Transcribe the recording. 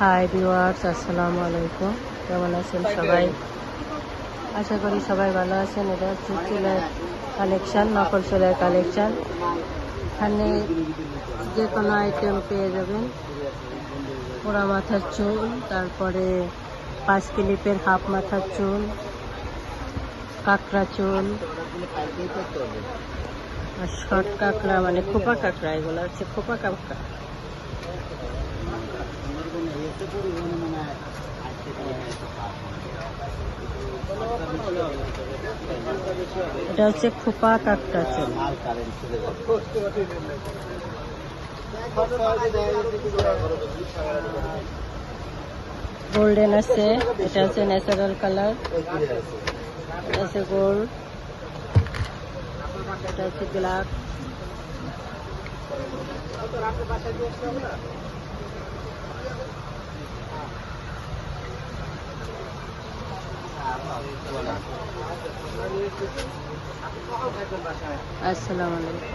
High viewers আসসালামু আলাইকুম কেমন আছেন সবাই? আশা করি সবাই ভালো আছেন। এটা হচ্ছে চুলের কালেকশন নকল চুলের কালেকশন এখানে যে কোনো আইটেম পেয়ে যাবেন। পোড়া মাথার চুল, তারপরে পাঁচ ক্লিপের হাফ মাথার চুল, কাঁকড়া চুল, আর শর্ট কাঁকড়া মানে খোপা কাঁকড়া, এগুলো হচ্ছে খোপা কাঁকড়া। এটা হচ্ছে খোপা কাঁকড়া চুল গোল্ডেন আছে এটা হচ্ছে ন্যাচারাল কালার এটা হচ্ছে গোল্ড এটা হচ্ছে ব্ল্যাক আসসালামু আলাইকুম।